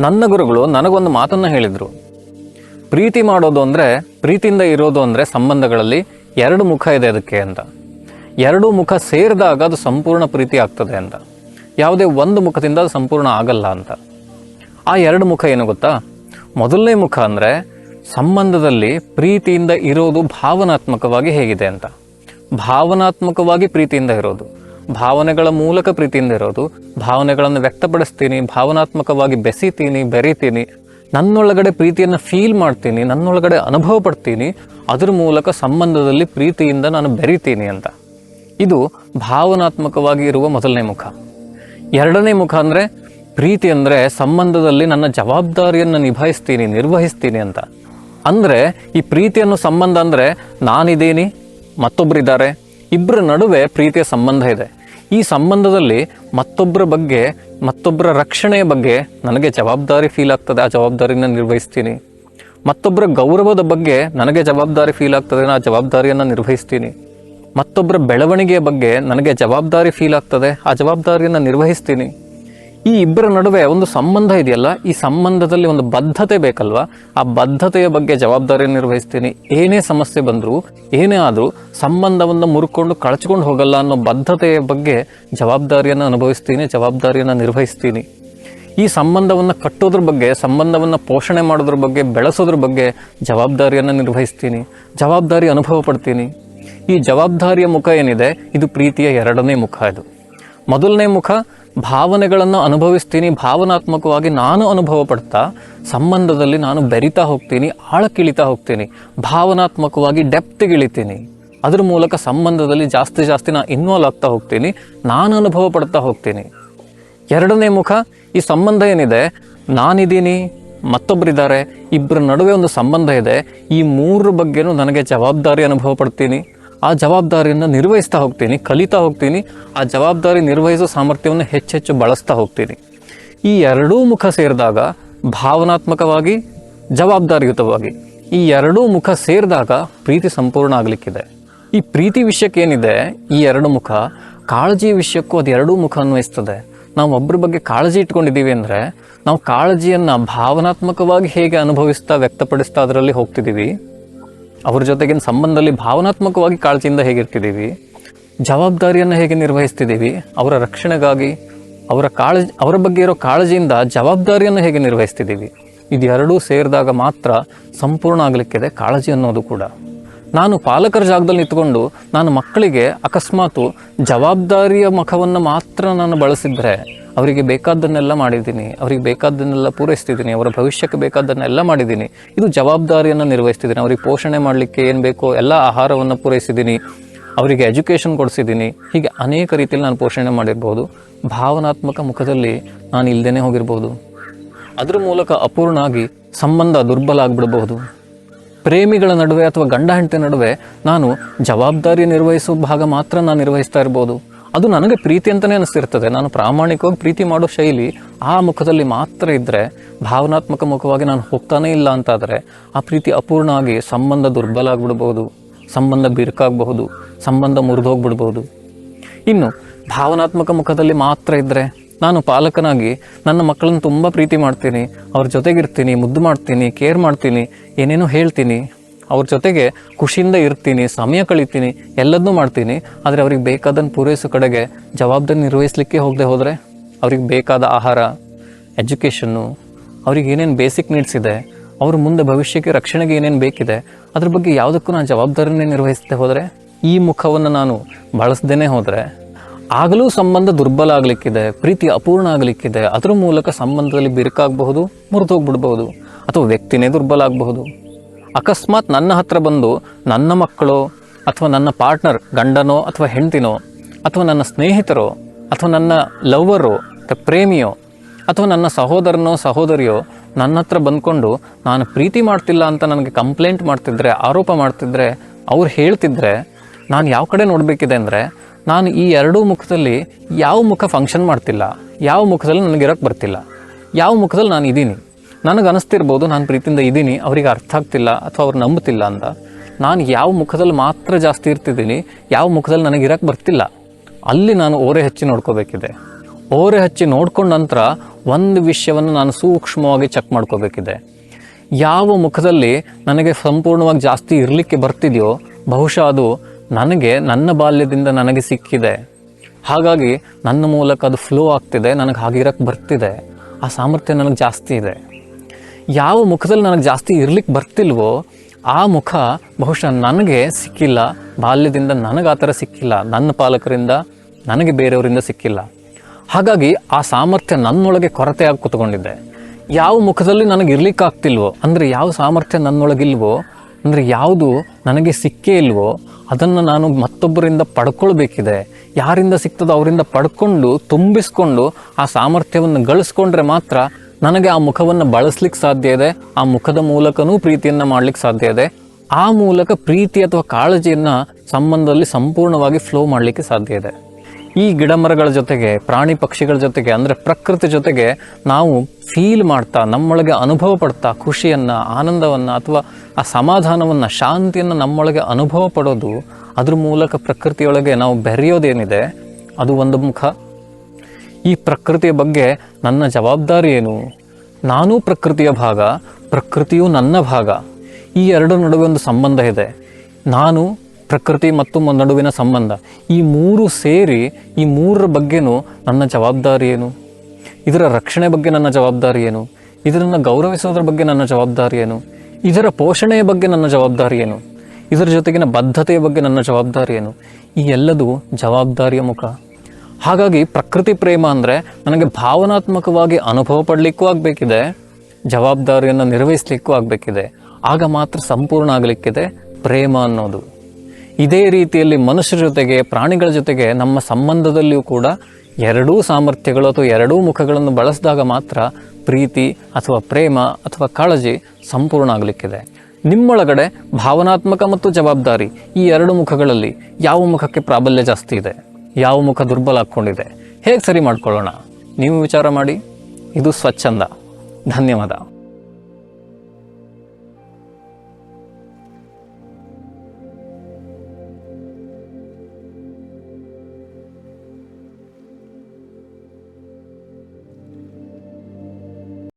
ನನ್ನ ಗುರುಗಳು ನನಗೊಂದು ಮಾತನ್ನು ಹೇಳಿದರು. ಪ್ರೀತಿ ಮಾಡೋದು ಅಂದರೆ, ಪ್ರೀತಿಯಿಂದ ಇರೋದು ಅಂದರೆ ಸಂಬಂಧಗಳಲ್ಲಿ ಎರಡು ಮುಖ ಇದೆ ಅದಕ್ಕೆ ಅಂತ. ಎರಡು ಮುಖ ಸೇರಿದಾಗ ಅದು ಸಂಪೂರ್ಣ ಪ್ರೀತಿ ಆಗ್ತದೆ ಅಂತ. ಯಾವುದೇ ಒಂದು ಮುಖದಿಂದ ಅದು ಸಂಪೂರ್ಣ ಆಗಲ್ಲ ಅಂತ. ಆ ಎರಡು ಮುಖ ಏನು ಗೊತ್ತಾ? ಮೊದಲನೇ ಮುಖ ಅಂದರೆ, ಸಂಬಂಧದಲ್ಲಿ ಪ್ರೀತಿಯಿಂದ ಇರೋದು ಭಾವನಾತ್ಮಕವಾಗಿ ಹೇಗಿದೆ ಅಂತ. ಭಾವನಾತ್ಮಕವಾಗಿ ಪ್ರೀತಿಯಿಂದ ಇರೋದು. ಭಾವನೆಗಳ ಮೂಲಕ ಪ್ರೀತಿಯಿಂದ ಇರೋದು. ಭಾವನೆಗಳನ್ನು ವ್ಯಕ್ತಪಡಿಸ್ತೀನಿ, ಭಾವನಾತ್ಮಕವಾಗಿ ಬೆಸಿತೀನಿ, ಬೆರಿತೀನಿ. ನನ್ನೊಳಗಡೆ ಪ್ರೀತಿಯನ್ನು ಫೀಲ್ ಮಾಡ್ತೀನಿ, ನನ್ನೊಳಗಡೆ ಅನುಭವ ಪಡ್ತೀನಿ. ಅದ್ರ ಮೂಲಕ ಸಂಬಂಧದಲ್ಲಿ ಪ್ರೀತಿಯಿಂದ ನಾನು ಬೆರಿತೀನಿ ಅಂತ. ಇದು ಭಾವನಾತ್ಮಕವಾಗಿ ಇರುವ ಮೊದಲನೇ ಮುಖ. ಎರಡನೇ ಮುಖ ಅಂದರೆ ಪ್ರೀತಿ ಅಂದರೆ ಸಂಬಂಧದಲ್ಲಿ ನನ್ನ ಜವಾಬ್ದಾರಿಯನ್ನು ನಿಭಾಯಿಸ್ತೀನಿ, ನಿರ್ವಹಿಸ್ತೀನಿ ಅಂತ. ಅಂದರೆ ಈ ಪ್ರೀತಿಯನ್ನು ಸಂಬಂಧ ಅಂದರೆ ನಾನಿದ್ದೀನಿ ಮತ್ತೊಬ್ಬರಿದ್ದಾರೆ ಇಬ್ಬರ ನಡುವೆ ಪ್ರೀತಿಯ ಸಂಬಂಧ ಇದೆ. ಈ ಸಂಬಂಧದಲ್ಲಿ ಮತ್ತೊಬ್ಬರ ಬಗ್ಗೆ, ಮತ್ತೊಬ್ಬರ ರಕ್ಷಣೆಯ ಬಗ್ಗೆ ನನಗೆ ಜವಾಬ್ದಾರಿ ಫೀಲ್ ಆಗ್ತದೆ, ಆ ಜವಾಬ್ದಾರಿನ ನಿರ್ವಹಿಸ್ತೀನಿ. ಮತ್ತೊಬ್ಬರ ಗೌರವದ ಬಗ್ಗೆ ನನಗೆ ಜವಾಬ್ದಾರಿ ಫೀಲ್ ಆಗ್ತದೆ ಆ ಜವಾಬ್ದಾರಿಯನ್ನು ನಿರ್ವಹಿಸ್ತೀನಿ. ಮತ್ತೊಬ್ಬರ ಬೆಳವಣಿಗೆಯ ಬಗ್ಗೆ ನನಗೆ ಜವಾಬ್ದಾರಿ ಫೀಲ್ ಆಗ್ತದೆ, ಆ ಜವಾಬ್ದಾರಿಯನ್ನು ನಿರ್ವಹಿಸ್ತೀನಿ. ಈ ಇಬ್ಬರ ನಡುವೆ ಒಂದು ಸಂಬಂಧ ಇದೆಯಲ್ಲ? ಈ ಸಂಬಂಧದಲ್ಲಿ ಒಂದು ಬದ್ಧತೆ ಬೇಕಲ್ವಾ? ಆ ಬದ್ಧತೆಯ ಬಗ್ಗೆ ಜವಾಬ್ದಾರಿ ನಿರ್ವಹಿಸ್ತೀನಿ. ಏನೇ ಸಮಸ್ಯೆ ಬಂದರೂ, ಏನೇ ಆದರೂ ಸಂಬಂಧವನ್ನು ಮುರ್ಕೊಂಡು ಕಳಚ್ಕೊಂಡು ಹೋಗಲ್ಲ ಅನ್ನೋ ಬದ್ಧತೆಯ ಬಗ್ಗೆ ಜವಾಬ್ದಾರಿಯನ್ನು ಅನುಭವಿಸ್ತೀನಿ, ಜವಾಬ್ದಾರಿಯನ್ನು ನಿರ್ವಹಿಸ್ತೀನಿ. ಈ ಸಂಬಂಧವನ್ನು ಕಟ್ಟೋದ್ರ ಬಗ್ಗೆ, ಸಂಬಂಧವನ್ನು ಪೋಷಣೆ ಮಾಡೋದ್ರ ಬಗ್ಗೆ, ಬೆಳೆಸೋದ್ರ ಬಗ್ಗೆ ಜವಾಬ್ದಾರಿಯನ್ನು ನಿರ್ವಹಿಸ್ತೀನಿ. ಜವಾಬ್ದಾರಿ ಅನುಭವ ಪಡ್ತೀನಿ. ಈ ಜವಾಬ್ದಾರಿಯ ಮುಖ ಏನಿದೆ? ಇದು ಪ್ರೀತಿಯ ಎರಡನೇ ಮುಖ ಇದು. ಮೊದಲನೇ ಮುಖ ಭಾವನೆಗಳನ್ನು ಅನುಭವಿಸ್ತೀನಿ, ಭಾವನಾತ್ಮಕವಾಗಿ ನಾನು ಅನುಭವ ಪಡ್ತಾ, ಸಂಬಂಧದಲ್ಲಿ ನಾನು ಬೆರಿತಾ ಹೋಗ್ತೀನಿ, ಆಳಕ್ಕಿಳಿತಾ ಹೋಗ್ತೀನಿ, ಭಾವನಾತ್ಮಕವಾಗಿ ಡೆಪ್ತಿಗಿಳಿತೀನಿ. ಅದ್ರ ಮೂಲಕ ಸಂಬಂಧದಲ್ಲಿ ಜಾಸ್ತಿ ಜಾಸ್ತಿ ನಾನು ಇನ್ವಾಲ್ವ್ ಆಗ್ತಾ ಹೋಗ್ತೀನಿ, ನಾನು ಅನುಭವ ಪಡ್ತಾ ಹೋಗ್ತೀನಿ. ಎರಡನೇ ಮುಖ, ಈ ಸಂಬಂಧ ಏನಿದೆ? ನಾನಿದ್ದೀನಿ ಮತ್ತೊಬ್ಬರಿದ್ದಾರೆ ಇಬ್ಬರ ನಡುವೆ ಒಂದು ಸಂಬಂಧ ಇದೆ, ಈ ಮೂರರ ಬಗ್ಗೆನೂ ನನಗೆ ಜವಾಬ್ದಾರಿ ಅನುಭವ ಪಡ್ತೀನಿ. ಆ ಜವಾಬ್ದಾರಿಯನ್ನು ನಿರ್ವಹಿಸ್ತಾ ಹೋಗ್ತೀನಿ, ಕಲಿತಾ ಹೋಗ್ತೀನಿ, ಆ ಜವಾಬ್ದಾರಿ ನಿರ್ವಹಿಸೋ ಸಾಮರ್ಥ್ಯವನ್ನು ಹೆಚ್ಚೆಚ್ಚು ಬಳಸ್ತಾ ಹೋಗ್ತೀನಿ. ಈ ಎರಡೂ ಮುಖ ಸೇರಿದಾಗ ಭಾವನಾತ್ಮಕವಾಗಿ, ಜವಾಬ್ದಾರಿಯುತವಾಗಿ, ಈ ಎರಡೂ ಮುಖ ಸೇರಿದಾಗ ಪ್ರೀತಿ ಸಂಪೂರ್ಣ ಆಗಲಿಕ್ಕಿದೆ. ಈ ಪ್ರೀತಿ ವಿಷಯಕ್ಕೆ ಏನಿದೆ? ಈ ಎರಡು ಮುಖ ಕಾಳಜಿ ವಿಷಯಕ್ಕೂ ಅದು ಎರಡೂ ಮುಖ ಅನ್ವಯಿಸ್ತದೆ. ನಾವು ಒಬ್ಬರ ಬಗ್ಗೆ ಕಾಳಜಿ ಇಟ್ಕೊಂಡಿದ್ದೀವಿ ಅಂದರೆ, ನಾವು ಕಾಳಜಿಯನ್ನು ಭಾವನಾತ್ಮಕವಾಗಿ ಹೇಗೆ ಅನುಭವಿಸ್ತಾ ವ್ಯಕ್ತಪಡಿಸ್ತಾ ಅದರಲ್ಲಿ ಹೋಗ್ತಿದ್ದೀವಿ? ಅವ್ರ ಜೊತೆಗಿನ ಸಂಬಂಧದಲ್ಲಿ ಭಾವನಾತ್ಮಕವಾಗಿ ಕಾಳಜಿಯಿಂದ ಹೇಗಿರ್ತಿದ್ದೀವಿ? ಜವಾಬ್ದಾರಿಯನ್ನು ಹೇಗೆ ನಿರ್ವಹಿಸ್ತಿದ್ದೀವಿ? ಅವರ ರಕ್ಷಣೆಗಾಗಿ, ಅವರ ಕಾಳಜಿ, ಅವರ ಬಗ್ಗೆ ಇರೋ ಕಾಳಜಿಯಿಂದ ಜವಾಬ್ದಾರಿಯನ್ನು ಹೇಗೆ ನಿರ್ವಹಿಸ್ತಿದ್ದೀವಿ? ಇದೆರಡೂ ಸೇರಿದಾಗ ಮಾತ್ರ ಸಂಪೂರ್ಣ ಆಗಲಿಕ್ಕಿದೆ ಕಾಳಜಿ ಅನ್ನೋದು ಕೂಡ. ನಾನು ಪಾಲಕರ ಜಾಗದಲ್ಲಿ ನಿಂತ್ಕೊಂಡು ನಾನು ಮಕ್ಕಳಿಗೆ ಅಕಸ್ಮಾತು ಜವಾಬ್ದಾರಿಯ ಮುಖವನ್ನು ಮಾತ್ರ ನಾನು ಬಳಸಿದ್ರೆ ಅವರಿಗೆ ಬೇಕಾದ್ದನ್ನೆಲ್ಲ ಮಾಡಿದ್ದೀನಿ, ಅವರಿಗೆ ಬೇಕಾದ್ದನ್ನೆಲ್ಲ ಪೂರೈಸ್ತಿದ್ದೀನಿ, ಅವರ ಭವಿಷ್ಯಕ್ಕೆ ಬೇಕಾದ್ದನ್ನೆಲ್ಲ ಮಾಡಿದ್ದೀನಿ. ಇದು ಜವಾಬ್ದಾರಿಯನ್ನು ನಿರ್ವಹಿಸ್ತಿದ್ದೀನಿ. ಅವರಿಗೆ ಪೋಷಣೆ ಮಾಡಲಿಕ್ಕೆ ಏನು ಬೇಕೋ ಎಲ್ಲ ಆಹಾರವನ್ನು ಪೂರೈಸಿದ್ದೀನಿ, ಅವರಿಗೆ ಎಜುಕೇಷನ್ ಕೊಡಿಸಿದ್ದೀನಿ. ಹೀಗೆ ಅನೇಕ ರೀತಿಯಲ್ಲಿ ನಾನು ಪೋಷಣೆ ಮಾಡಿರ್ಬೋದು. ಭಾವನಾತ್ಮಕ ಮುಖದಲ್ಲಿ ನಾನು ಇಲ್ಲದೇ ಹೋಗಿರ್ಬೋದು. ಅದರ ಮೂಲಕ ಅಪೂರ್ಣ ಆಗಿ ಸಂಬಂಧ ದುರ್ಬಲ ಆಗಿಬಿಡಬಹುದು ಪ್ರೇಮಿಗಳ ನಡುವೆ ಅಥವಾ ಗಂಡ ಹೆಂಡತಿ ನಡುವೆ ನಾನು ಜವಾಬ್ದಾರಿ ನಿರ್ವಹಿಸುವ ಭಾಗ ಮಾತ್ರ ನಾನು ನಿರ್ವಹಿಸ್ತಾ ಇರ್ಬೋದು. ಅದು ನನಗೆ ಪ್ರೀತಿ ಅಂತಲೇ ಅನಿಸ್ತಿರ್ತದೆ. ನಾನು ಪ್ರಾಮಾಣಿಕವಾಗಿ ಪ್ರೀತಿ ಮಾಡೋ ಶೈಲಿ ಆ ಮುಖದಲ್ಲಿ ಮಾತ್ರ ಇದ್ದರೆ ಭಾವನಾತ್ಮಕ ಮುಖವಾಗಿ ನಾನು ಹೋಗ್ತಾನೇ ಇಲ್ಲ ಅಂತಾದರೆ ಆ ಪ್ರೀತಿ ಅಪೂರ್ಣ ಆಗಿ ಸಂಬಂಧ ದುರ್ಬಲ ಆಗಿಬಿಡ್ಬೋದು, ಸಂಬಂಧ ಬಿರುಕಾಗಬಹುದು, ಸಂಬಂಧ ಮುರಿದೋಗ್ಬಿಡ್ಬೋದು. ಇನ್ನು ಭಾವನಾತ್ಮಕ ಮುಖದಲ್ಲಿ ಮಾತ್ರ ಇದ್ದರೆ ನಾನು ಪಾಲಕನಾಗಿ ನನ್ನ ಮಕ್ಕಳನ್ನು ತುಂಬ ಪ್ರೀತಿ ಮಾಡ್ತೀನಿ, ಅವ್ರ ಜೊತೆಗಿರ್ತೀನಿ, ಮುದ್ದು ಮಾಡ್ತೀನಿ, ಕೇರ್ ಮಾಡ್ತೀನಿ, ಏನೇನೋ ಹೇಳ್ತೀನಿ ಅವ್ರ ಜೊತೆಗೆ ಖುಷಿಯಿಂದ ಇರ್ತೀನಿ, ಸಮಯ ಕಳಿತೀನಿ ಎಲ್ಲದನ್ನೂ ಮಾಡ್ತೀನಿ. ಆದರೆ ಅವ್ರಿಗೆ ಬೇಕಾದನ್ನು ಪೂರೈಸೋ ಕಡೆಗೆ ಜವಾಬ್ದಾರಿ ನಿರ್ವಹಿಸಲಿಕ್ಕೆ ಹೋಗದೆ ಹೋದರೆ ಅವ್ರಿಗೆ ಬೇಕಾದ ಆಹಾರ, ಎಜುಕೇಷನ್ನು, ಅವ್ರಿಗೆ ಏನೇನು ಬೇಸಿಕ್ ನೀಡ್ಸ್ ಇದೆ, ಅವ್ರ ಮುಂದೆ ಭವಿಷ್ಯಕ್ಕೆ ರಕ್ಷಣೆಗೆ ಏನೇನು ಬೇಕಿದೆ, ಅದ್ರ ಬಗ್ಗೆ ಯಾವುದಕ್ಕೂ ನಾನು ಜವಾಬ್ದಾರಿನೇ ನಿರ್ವಹಿಸದೆ ಹೋದರೆ, ಈ ಮುಖವನ್ನು ನಾನು ಬಳಸದೇನೆ ಹೋದರೆ, ಆಗಲೂ ಸಂಬಂಧ ದುರ್ಬಲ ಆಗಲಿಕ್ಕಿದೆ, ಪ್ರೀತಿ ಅಪೂರ್ಣ ಆಗಲಿಕ್ಕಿದೆ, ಅದರ ಮೂಲಕ ಸಂಬಂಧದಲ್ಲಿ ಬಿರುಕಾಗಬಹುದು, ಮುರಿದೋಗ್ಬಿಡ್ಬಹುದು, ಅಥವಾ ವ್ಯಕ್ತಿನೇ ದುರ್ಬಲ ಆಗಬಹುದು. ಅಕಸ್ಮಾತ್ ನನ್ನ ಹತ್ರ ಬಂದು ನನ್ನ ಮಕ್ಕಳು ಅಥವಾ ನನ್ನ ಪಾರ್ಟ್ನರ್, ಗಂಡನೋ ಅಥವಾ ಹೆಂಡತಿನೋ ಅಥವಾ ನನ್ನ ಸ್ನೇಹಿತರೋ ಅಥವಾ ನನ್ನ ಲವ್ವರೋ ಅಥವಾ ಪ್ರೇಮಿಯೋ ಅಥವಾ ನನ್ನ ಸಹೋದರನೋ, ಸಹೋದರಿಯೋ ನನ್ನ ಹತ್ರ ಬಂದ್ಕೊಂಡು ನಾನು ಪ್ರೀತಿ ಮಾಡ್ತಿಲ್ಲ ಅಂತ ನನಗೆ ಕಂಪ್ಲೇಂಟ್ ಮಾಡ್ತಿದ್ರೆ, ಆರೋಪ ಮಾಡ್ತಿದ್ರೆ, ಅವ್ರು ಹೇಳ್ತಿದ್ರೆ ನಾನು ಯಾವ ಕಡೆ ನೋಡಬೇಕಿದೆ ಅಂದರೆ ನಾನು ಈ ಎರಡೂ ಮುಖದಲ್ಲಿ ಯಾವ ಮುಖ ಫಂಕ್ಷನ್ ಮಾಡ್ತಿಲ್ಲ, ಯಾವ ಮುಖದಲ್ಲಿ ನನಗಿರೋಕ್ಕೆ ಬರ್ತಿಲ್ಲ, ಯಾವ ಮುಖದಲ್ಲಿ ನಾನು ಇದ್ದೀನಿ ನನಗೆ ಅನಿಸ್ತಿರ್ಬೋದು ನಾನು ಪ್ರೀತಿಯಿಂದ ಇದ್ದೀನಿ, ಅವರಿಗೆ ಅರ್ಥ ಆಗ್ತಿಲ್ಲ ಅಥವಾ ಅವ್ರು ನಂಬುತ್ತಿಲ್ಲ ಅಂತ, ನಾನು ಯಾವ ಮುಖದಲ್ಲಿ ಮಾತ್ರ ಜಾಸ್ತಿ ಇರ್ತಿದ್ದೀನಿ, ಯಾವ ಮುಖದಲ್ಲಿ ನನಗೆ ಇರಕ್ಕೆ ಬರ್ತಿಲ್ಲ, ಅಲ್ಲಿ ನಾನು ಓರೆ ಹಚ್ಚಿ ನೋಡ್ಕೋಬೇಕಿದೆ. ಓರೆ ಹಚ್ಚಿ ನೋಡ್ಕೊಂಡ ನಂತರ ಒಂದು ವಿಷಯವನ್ನು ನಾನು ಸೂಕ್ಷ್ಮವಾಗಿ ಚೆಕ್ ಮಾಡ್ಕೋಬೇಕಿದೆ. ಯಾವ ಮುಖದಲ್ಲಿ ನನಗೆ ಸಂಪೂರ್ಣವಾಗಿ ಜಾಸ್ತಿ ಇರಲಿಕ್ಕೆ ಬರ್ತಿದೆಯೋ, ಬಹುಶಃ ಅದು ನನಗೆ, ನನ್ನ ಬಾಲ್ಯದಿಂದ ನನಗೆ ಸಿಕ್ಕಿದೆ. ಹಾಗಾಗಿ ನನ್ನ ಮೂಲಕ ಅದು ಫ್ಲೋ ಆಗ್ತಿದೆ, ನನಗೆ ಹಾಗಿರಕ್ಕೆ ಬರ್ತಿದೆ. ಆ ಸಾಮರ್ಥ್ಯ ನನಗೆ ಜಾಸ್ತಿ ಇದೆ. ಯಾವ ಮುಖದಲ್ಲಿ ನನಗೆ ಜಾಸ್ತಿ ಇರ್ಲಿಕ್ಕೆ ಬರ್ತಿಲ್ವೋ, ಆ ಮುಖ ಬಹುಶಃ ನನಗೆ ಸಿಕ್ಕಿಲ್ಲ. ಬಾಲ್ಯದಿಂದ ನನಗೆ ಆ ಥರ ಸಿಕ್ಕಿಲ್ಲ. ನನ್ನ ಪಾಲಕರಿಂದ ನನಗೆ ಬೇರೆಯವರಿಂದ ಸಿಕ್ಕಿಲ್ಲ. ಹಾಗಾಗಿ ಆ ಸಾಮರ್ಥ್ಯ ನನ್ನೊಳಗೆ ಕೊರತೆಯಾಗಿ ಕೂತ್ಕೊಂಡಿದ್ದೆ. ಯಾವ ಮುಖದಲ್ಲಿ ನನಗೆ ಇರ್ಲಿಕ್ಕಾಗ್ತಿಲ್ವೋ ಅಂದರೆ ಯಾವ ಸಾಮರ್ಥ್ಯ ನನ್ನೊಳಗಿಲ್ವೋ, ಅಂದರೆ ಯಾವುದು ನನಗೆ ಸಿಕ್ಕೇ ಇಲ್ವೋ, ಅದನ್ನು ನಾನು ಮತ್ತೊಬ್ಬರಿಂದ ಪಡ್ಕೊಳ್ಬೇಕಿದೆ. ಯಾರಿಂದ ಸಿಗ್ತದೋ ಅವರಿಂದ ಪಡ್ಕೊಂಡು ತುಂಬಿಸ್ಕೊಂಡು ಆ ಸಾಮರ್ಥ್ಯವನ್ನು ಗಳಿಸ್ಕೊಂಡ್ರೆ ಮಾತ್ರ ನನಗೆ ಆ ಮುಖವನ್ನು ಬಳಸ್ಲಿಕ್ಕೆ ಸಾಧ್ಯ ಇದೆ, ಆ ಮುಖದ ಮೂಲಕನೂ ಪ್ರೀತಿಯನ್ನು ಮಾಡ್ಲಿಕ್ಕೆ ಸಾಧ್ಯ ಇದೆ. ಆ ಮೂಲಕ ಪ್ರೀತಿ ಅಥವಾ ಕಾಳಜಿಯನ್ನು ಸಂಬಂಧದಲ್ಲಿ ಸಂಪೂರ್ಣವಾಗಿ ಫ್ಲೋ ಮಾಡಲಿಕ್ಕೆ ಸಾಧ್ಯ ಇದೆ. ಈ ಗಿಡ ಮರಗಳ ಜೊತೆಗೆ, ಪ್ರಾಣಿ ಪಕ್ಷಿಗಳ ಜೊತೆಗೆ, ಅಂದರೆ ಪ್ರಕೃತಿ ಜೊತೆಗೆ ನಾವು ಫೀಲ್ ಮಾಡ್ತಾ, ನಮ್ಮೊಳಗೆ ಅನುಭವ ಪಡ್ತಾ, ಖುಷಿಯನ್ನು, ಆನಂದವನ್ನು ಅಥವಾ ಆ ಸಮಾಧಾನವನ್ನು, ಶಾಂತಿಯನ್ನು ನಮ್ಮೊಳಗೆ ಅನುಭವ ಪಡೋದು, ಅದ್ರ ಮೂಲಕ ಪ್ರಕೃತಿಯೊಳಗೆ ನಾವು ಬೆರೆಯೋದೇನಿದೆ, ಅದು ಒಂದು ಮುಖ. ಈ ಪ್ರಕೃತಿಯ ಬಗ್ಗೆ ನನ್ನ ಜವಾಬ್ದಾರಿ ಏನು? ನಾನೂ ಪ್ರಕೃತಿಯ ಭಾಗ, ಪ್ರಕೃತಿಯು ನನ್ನ ಭಾಗ. ಈ ಎರಡರ ನಡುವೆ ಒಂದು ಸಂಬಂಧ ಇದೆ. ನಾನು, ಪ್ರಕೃತಿ ಮತ್ತು ನಡುವಿನ ಸಂಬಂಧ. ಈ ಮೂರು ಸೇರಿ ಈ ಮೂರರ ಬಗ್ಗೆನೂ ನನ್ನ ಜವಾಬ್ದಾರಿ ಏನು? ಇದರ ರಕ್ಷಣೆ ಬಗ್ಗೆ ನನ್ನ ಜವಾಬ್ದಾರಿ ಏನು? ಇದನ್ನು ಗೌರವಿಸೋದ್ರ ಬಗ್ಗೆ ನನ್ನ ಜವಾಬ್ದಾರಿ ಏನು? ಇದರ ಪೋಷಣೆಯ ಬಗ್ಗೆ ನನ್ನ ಜವಾಬ್ದಾರಿ ಏನು? ಇದರ ಜೊತೆಗಿನ ಬದ್ಧತೆಯ ಬಗ್ಗೆ ನನ್ನ ಜವಾಬ್ದಾರಿ ಏನು? ಈ ಎಲ್ಲದೂ ಜವಾಬ್ದಾರಿಯ ಮುಖ. ಹಾಗಾಗಿ ಪ್ರಕೃತಿ ಪ್ರೇಮ ಅಂದರೆ ನನಗೆ ಭಾವನಾತ್ಮಕವಾಗಿ ಅನುಭವ ಪಡಲಿಕ್ಕೂ ಆಗಬೇಕಿದೆ, ಜವಾಬ್ದಾರಿಯನ್ನು ನಿರ್ವಹಿಸಲಿಕ್ಕೂ ಆಗಬೇಕಿದೆ. ಆಗ ಮಾತ್ರ ಸಂಪೂರ್ಣ ಆಗಲಿಕ್ಕಿದೆ ಪ್ರೇಮ ಅನ್ನೋದು. ಇದೇ ರೀತಿಯಲ್ಲಿ ಮನುಷ್ಯರ ಜೊತೆಗೆ, ಪ್ರಾಣಿಗಳ ಜೊತೆಗೆ ನಮ್ಮ ಸಂಬಂಧದಲ್ಲಿಯೂ ಕೂಡ ಎರಡೂ ಸಾಮರ್ಥ್ಯಗಳು ಅಥವಾ ಎರಡೂ ಮುಖಗಳನ್ನು ಬಳಸಿದಾಗ ಮಾತ್ರ ಪ್ರೀತಿ ಅಥವಾ ಪ್ರೇಮ ಅಥವಾ ಕಾಳಜಿ ಸಂಪೂರ್ಣ ಆಗಲಿಕ್ಕಿದೆ. ನಿಮ್ಮೊಳಗಡೆ ಭಾವನಾತ್ಮಕ ಮತ್ತು ಜವಾಬ್ದಾರಿ ಈ ಎರಡು ಮುಖಗಳಲ್ಲಿ ಯಾವ ಮುಖಕ್ಕೆ ಪ್ರಾಬಲ್ಯ ಜಾಸ್ತಿ ಇದೆ? ಯಾವ ಮುಖ ದುರ್ಬಲ ಹಾಕ್ಕೊಂಡಿದೆ ಹೇಗೆ ಸರಿ ಮಾಡ್ಕೊಳ್ಳೋಣ? ನೀವು ವಿಚಾರ ಮಾಡಿ. ಇದು ಸ್ವಚ್ಛಂದ. ಧನ್ಯವಾದ.